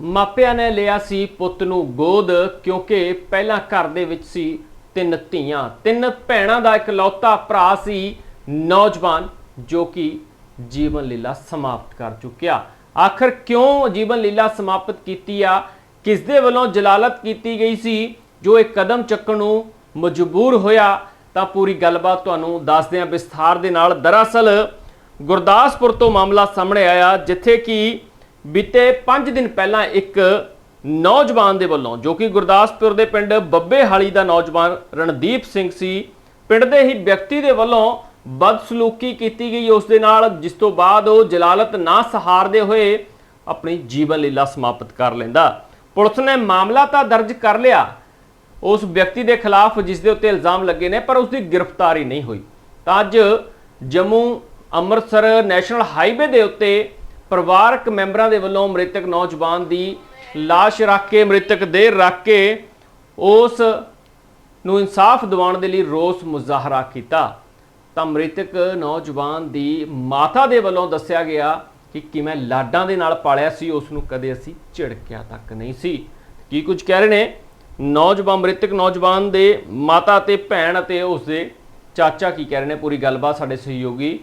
ਮਾਪਿਆਂ ਨੇ ਲਿਆ ਸੀ ਪੁੱਤ ਨੂੰ ਗੋਦ, ਕਿਉਂਕਿ ਪਹਿਲਾਂ ਘਰ ਦੇ ਵਿੱਚ ਸੀ ਤਿੰਨ ਧੀਆਂ। ਤਿੰਨ ਭੈਣਾਂ ਦਾ ਇਕਲੌਤਾ ਭਰਾ ਸੀ ਨੌਜਵਾਨ, ਜੋ ਕਿ ਜੀਵਨ ਲੀਲਾ ਸਮਾਪਤ ਕਰ ਚੁੱਕਿਆ। ਆਖਰ ਕਿਉਂ ਜੀਵਨ ਲੀਲਾ ਸਮਾਪਤ ਕੀਤੀ ਆ? ਕਿਸ ਦੇ ਵੱਲੋਂ ਜਲਾਲਤ ਕੀਤੀ ਗਈ ਸੀ? ਜੋ ਇਹ ਕਦਮ ਚੱਕਣ ਨੂੰ ਮਜਬੂਰ ਹੋਇਆ, ਤਾਂ ਪੂਰੀ ਗੱਲਬਾਤ ਤੁਹਾਨੂੰ ਦੱਸਦੇ ਹਾਂ ਵਿਸਥਾਰ ਦੇ ਨਾਲ। ਦਰਅਸਲ ਗੁਰਦਾਸਪੁਰ ਤੋਂ ਮਾਮਲਾ ਸਾਹਮਣੇ ਆਇਆ, ਜਿੱਥੇ ਕਿ ਬੀਤੇ 5 ਦਿਨ ਪਹਿਲਾਂ ਇੱਕ ਨੌਜਵਾਨ ਦੇ ਵੱਲੋਂ, ਜੋ ਕਿ ਗੁਰਦਾਸਪੁਰ ਦੇ ਪਿੰਡ ਬੱਬੇਹਾਲੀ ਦਾ ਨੌਜਵਾਨ ਰਣਦੀਪ ਸਿੰਘ ਸੀ, ਪਿੰਡ ਦੇ ਹੀ ਵਿਅਕਤੀ ਦੇ ਵੱਲੋਂ ਬਦਸਲੂਕੀ ਕੀਤੀ ਗਈ ਉਸ ਦੇ ਨਾਲ, ਜਿਸ ਤੋਂ ਬਾਅਦ ਉਹ ਜਲਾਲਤ ਨਾ ਸਹਾਰਦੇ ਹੋਏ ਆਪਣੀ ਜੀਵਨ ਲੀਲਾ ਸਮਾਪਤ ਕਰ ਲੈਂਦਾ। ਪੁਲਿਸ ਨੇ ਮਾਮਲਾ ਤਾਂ ਦਰਜ ਕਰ ਲਿਆ ਉਸ ਵਿਅਕਤੀ ਦੇ ਖਿਲਾਫ, ਜਿਸ ਦੇ ਉੱਤੇ ਇਲਜ਼ਾਮ ਲੱਗੇ ਨੇ, ਪਰ ਉਸ ਦੀ ਗ੍ਰਿਫਤਾਰੀ ਨਹੀਂ ਹੋਈ। ਤਾਂ ਅੱਜ ਜੰਮੂ ਅੰਮ੍ਰਿਤਸਰ ਨੈਸ਼ਨਲ ਹਾਈਵੇ ਦੇ ਉੱਤੇ ਪਰਿਵਾਰਕ ਮੈਂਬਰਾਂ ਦੇ ਵੱਲੋਂ ਮ੍ਰਿਤਕ ਨੌਜਵਾਨ ਦੀ ਲਾਸ਼ ਰੱਖ ਕੇ, ਮ੍ਰਿਤਕ ਦੇਹ ਰੱਖ ਕੇ ਉਸ ਨੂੰ ਇਨਸਾਫ ਦਿਵਾਉਣ ਦੇ ਲਈ ਰੋਸ ਮੁਜ਼ਾਹਰਾ ਕੀਤਾ। ਤਾਂ ਮ੍ਰਿਤਕ ਨੌਜਵਾਨ ਦੀ ਮਾਤਾ ਦੇ ਵੱਲੋਂ ਦੱਸਿਆ ਗਿਆ ਕਿ ਕਿਵੇਂ ਲਾਡਾਂ ਦੇ ਨਾਲ ਪਾਲਿਆ ਸੀ, ਉਸ ਨੂੰ ਕਦੇ ਅਸੀਂ ਝਿੜਕਿਆ ਤੱਕ ਨਹੀਂ ਸੀ। ਕੀ ਕੁਝ ਕਹਿ ਰਹੇ ਨੇ? ਨੌਜਵਾਨ, ਮ੍ਰਿਤਕ ਨੌਜਵਾਨ ਦੇ ਮਾਤਾ ਤੇ ਭੈਣ ਅਤੇ ਉਸ ਦੇ ਚਾਚਾ ਕੀ ਕਹਿ ਰਹੇ ਨੇ? ਪੂਰੀ ਗੱਲਬਾਤ ਸਾਡੇ ਸਹਿਯੋਗੀ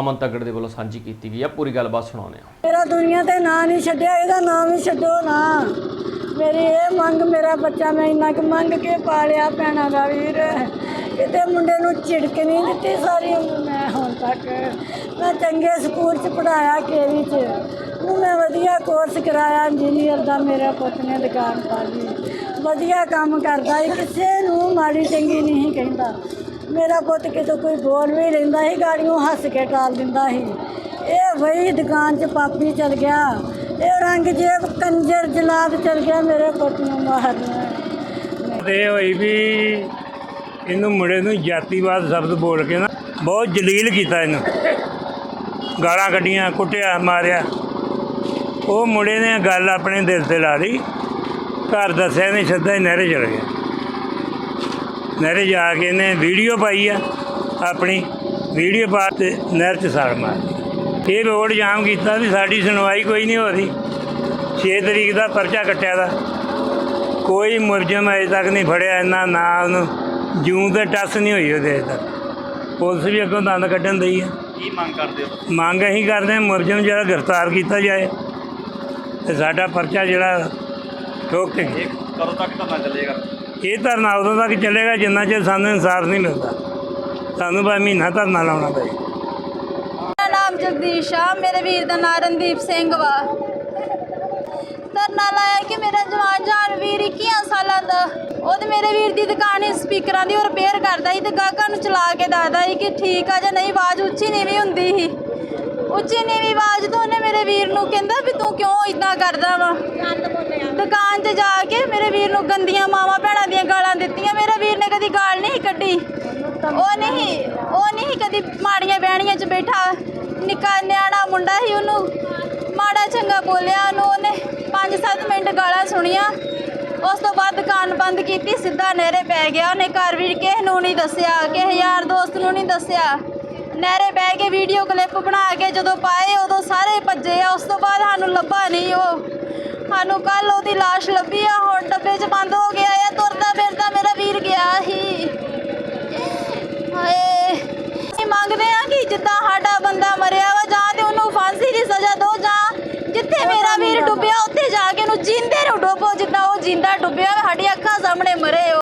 ਅਮਨ ਤਗੜ ਦੇ ਵੱਲੋਂ ਸਾਂਝੀ ਕੀਤੀ ਗਈ ਹੈ ਪੂਰੀ ਗੱਲਬਾਤ ਸੁਣਾਉਂਦੇ ਹਾਂ। ਮੇਰਾ ਦੁਨੀਆ ਤੇ ਨਾਂ ਨਹੀਂ ਛੱਡਿਆ, ਇਹਦਾ ਨਾਮ ਹੀ ਛੱਡੋ ਨਾ। ਮੇਰੀ ਇਹ ਮੰਗ, ਮੇਰਾ ਬੱਚਾ ਮੈਂ ਇੰਨਾ ਕੁ ਮੰਗ ਕੇ ਪਾਲਿਆ ਭੈਣਾਂ ਦਾ ਵੀਰ। ਕਿਤੇ ਮੁੰਡੇ ਨੂੰ ਝਿੜਕ ਨਹੀਂ ਦਿੱਤੀ ਸਾਰੀ ਉਮਰ ਮੈਂ ਹੁਣ ਤੱਕ। ਮੈਂ ਚੰਗੇ ਸਕੂਲ 'ਚ ਪੜਾਇਆ ਕੇਵੀ 'ਚ। ਨੂੰ ਮੈਂ ਵਧੀਆ ਕੋਰਸ ਕਰਾਇਆ ਇੰਜੀਨੀਅਰ ਦਾ ਮੇਰਾ ਪੁੱਤ ਨੇ ਦੁਕਾਨ ਪਾ ਲਈ। ਵਧੀਆ ਕੰਮ ਕਰਦਾ ਸੀ, ਕਿਸੇ ਨੂੰ ਮਾੜੀ ਚੰਗੀ ਨਹੀਂ ਕਹਿੰਦਾ। ਮੇਰਾ ਪੁੱਤ ਕਿਤੇ ਕੋਈ ਬੋਲ ਵੀ ਲੈਂਦਾ ਸੀ, ਗਾੜੀਆਂ ਹੱਸ ਕੇ ਟਾਲ ਦਿੰਦਾ ਸੀ। ਇਹ ਵਹੀ ਦੁਕਾਨ 'ਚ ਪਾਪੀ ਚਲ ਗਿਆ। ਇਹ ਰੰਗ ਜੇਬ ਕੰਜਰ ਜਲਾਦ ਚਲ ਗਿਆ ਮੇਰੇ ਪੁੱਤ ਨੂੰ ਮਾਰਨਾ। ਇਹ ਹੋਈ ਵੀ ਇਹਨੂੰ ਮੁੰਡੇ ਨੂੰ ਜਾਤੀਵਾਦ ਸ਼ਬਦ ਬੋਲ ਕੇ ਨਾ ਬਹੁਤ ਜਲੀਲ ਕੀਤਾ ਇਹਨੂੰ। ਗਾਲਾਂ ਕੱਢੀਆਂ, ਕੁੱਟਿਆ, ਮਾਰਿਆ। ਉਹ ਮੁੰਡੇ ਨੇ ਗੱਲ ਆਪਣੇ ਦਿਲ ਤੇ ਲਾ ਲਈ। ਘਰ ਦੱਸਿਆ ਨਹੀਂ ਸਿੱਧਾ ਹੀ ਨਹਿਰੇ ਚਲ ਗਿਆ ਨਹਿਰੇ ਜਾ ਕੇ ਇਹਨੇ ਵੀਡੀਓ ਪਾਈ ਆ ਆਪਣੀ ਵੀਡੀਓ ਪਾ ਤੇ ਨਹਿਰ 'ਚ ਸਾੜ ਮਾਰ ਇਹ ਰੋਡ ਜਾਮ ਕੀਤਾ ਵੀ ਸਾਡੀ ਸੁਣਵਾਈ ਕੋਈ ਨਹੀਂ ਹੋ ਰਹੀ। 6 ਤਰੀਕ ਦਾ ਪਰਚਾ ਕੱਟਿਆ ਦਾ। ਕੋਈ ਮੁਲਜ਼ਮ ਅਜੇ ਤੱਕ ਨਹੀਂ ਫੜਿਆ ਇੰਨਾ ਨਾ। ਉਹਨੂੰ ਜੂੰ ਤੇ ਟੱਸ ਨਹੀਂ ਹੋਈ ਉਹਦੇ ਤੱਕ। ਪੁਲਿਸ ਵੀ ਅੱਗੋਂ ਦੰਦ ਕੱਢਣ ਦਈ ਹੈ ਕੀ ਮੰਗ ਕਰਦੇ ਹੋ? ਮੰਗ ਅਸੀਂ ਕਰਦੇ ਹਾਂ ਮੁਲਜ਼ਮ ਜਿਹੜਾ ਗ੍ਰਿਫਤਾਰ ਕੀਤਾ ਜਾਏ ਤੇ ਸਾਡਾ ਪਰਚਾ ਜਿਹੜਾ ਠੋਕ ਕੇ ਕਦੋਂ ਤੱਕ ਧਰਨਾ ਚੱਲੇਗਾ? ਇਹ ਧਰਨਾ ਉਦੋਂ ਤੱਕ ਚੱਲੇਗਾ ਜਿੰਨਾ ਚਿਰ ਸਾਨੂੰ ਇਨਸਾਫ ਨਹੀਂ ਮਿਲਦਾ। ਸਾਨੂੰ ਬਾ ਮਹੀਨਾ ਧਰਨਾ ਲਾਉਣਾ ਪਏ। ਮੇਰਾ ਨਾਮ ਜਗਦੀਸ਼ ਆ, ਮੇਰੇ ਵੀਰ ਦਾ ਨਾਮ ਰਣਦੀਪ ਸਿੰਘ ਵਾ। ਧਰਨਾ ਲਾਇਆ ਕਿ ਮੇਰਾ ਜਵਾਨ ਜਾਨ ਵੀਰ 21 ਸਾਲਾਂ ਦਾ ਉਹਦੇ ਮੇਰੇ ਵੀਰ ਦੀ ਦੁਕਾਨ ਹੀ ਸਪੀਕਰਾਂ ਦੀ ਰਿਪੇਅਰ ਕਰਦਾ ਸੀ ਤੇ ਗਾਹਕਾਂ ਨੂੰ ਚਲਾ ਕੇ ਦੱਸਦਾ ਸੀ ਕਿ ਠੀਕ ਆ ਜਾਂ ਨਹੀਂ, ਆਵਾਜ਼ ਉੱਚੀ ਨੀਵੀਂ ਹੁੰਦੀ ਸੀ। ਉੱਚੀ ਨੀਵੀਂ ਆਵਾਜ਼ ਤੋਂ ਮੇਰੇ ਵੀਰ ਨੂੰ ਕਹਿੰਦਾ ਵੀ ਤੂੰ ਕਿਉਂ ਇਦਾਂ ਕਰਦਾ ਵਾ? ਦੁਕਾਨ 'ਚ ਜਾ ਕੇ ਮੇਰੇ ਵੀਰ ਨੂੰ ਗੰਦੀਆਂ ਮਾਵਾਂ ਭੈਣਾਂ ਦੀਆਂ ਗਾਲਾਂ ਦਿੱਤੀਆਂ। ਮੇਰੇ ਵੀਰ ਨੇ ਕਦੀ ਗਾਲ ਨਹੀਂ ਕੱਢੀ। ਉਹ ਨਹੀਂ ਉਹ ਨਹੀਂ ਕਦੀ ਮਾੜੀਆਂ ਬਹਿਣੀਆਂ 'ਚ ਬੈਠਾ। ਨਿੱਕਾ ਨਿਆਣਾ ਮੁੰਡਾ ਸੀ ਉਹਨੂੰ ਮਾੜਾ ਚੰਗਾ ਬੋਲਿਆ ਉਹਨੂੰ। ਉਹਨੇ 5-7 ਮਿੰਟ ਗਾਲਾਂ ਸੁਣੀਆਂ। ਉਸ ਤੋਂ ਬਾਅਦ ਦੁਕਾਨ ਬੰਦ ਕੀਤੀ, ਸਿੱਧਾ ਨਹਿਰੇ ਪੈ ਗਿਆ। ਉਹਨੇ ਘਰ ਵੀ ਕਿਸੇ ਨੂੰ ਨਹੀਂ ਦੱਸਿਆ, ਕਿਸੇ ਯਾਰ ਦੋਸਤ ਨੂੰ ਨਹੀਂ ਦੱਸਿਆ। ਨਹਿਰੇ ਬਹਿ ਕੇ ਵੀਡੀਓ ਕਲਿੱਪ ਬਣਾ ਕੇ ਜਦੋਂ ਪਾਏ, ਉਦੋਂ ਭੱਜੇ ਆ ਉਸ ਤੋਂ ਬਾਅਦ ਸਾਨੂੰ ਲੱਭਾ ਨਹੀਂ ਉਹ। ਸਾਨੂੰ ਕੱਲ ਉਹਦੀ ਲਾਸ਼ ਲੱਭੀ ਆ ਹੁਣ ਡੱਬੇ 'ਚ ਬੰਦ ਹੋ ਗਿਆ ਆ ਤੁਰਦਾ ਫਿਰਦਾ ਮੇਰਾ ਵੀਰ ਗਿਆ ਸੀ। ਹਾਏ ਅਸੀਂ ਮੰਗਦੇ ਆ ਕਿ ਜਿੱਦਾਂ ਸਾਡਾ ਬੰਦਾ ਮਰਿਆ ਵਾ ਜਾਂ ਤੇ ਉਹਨੂੰ ਫਾਂਸੀ ਦੀ ਸਜ਼ਾ ਦਿਓ ਜਾਂ ਜਿੱਥੇ ਮੇਰਾ ਵੀਰ ਡੁੱਬਿਆ ਉੱਥੇ ਜਾ ਕੇ ਉਹਨੂੰ ਜਿੰਦੇ ਨੂੰ ਡੋਬੋ ਜਿੱਦਾਂ ਉਹ ਜਿੰਦਾ ਡੁੱਬਿਆ ਸਾਡੀ ਅੱਖਾਂ ਸਾਹਮਣੇ ਮਰੇ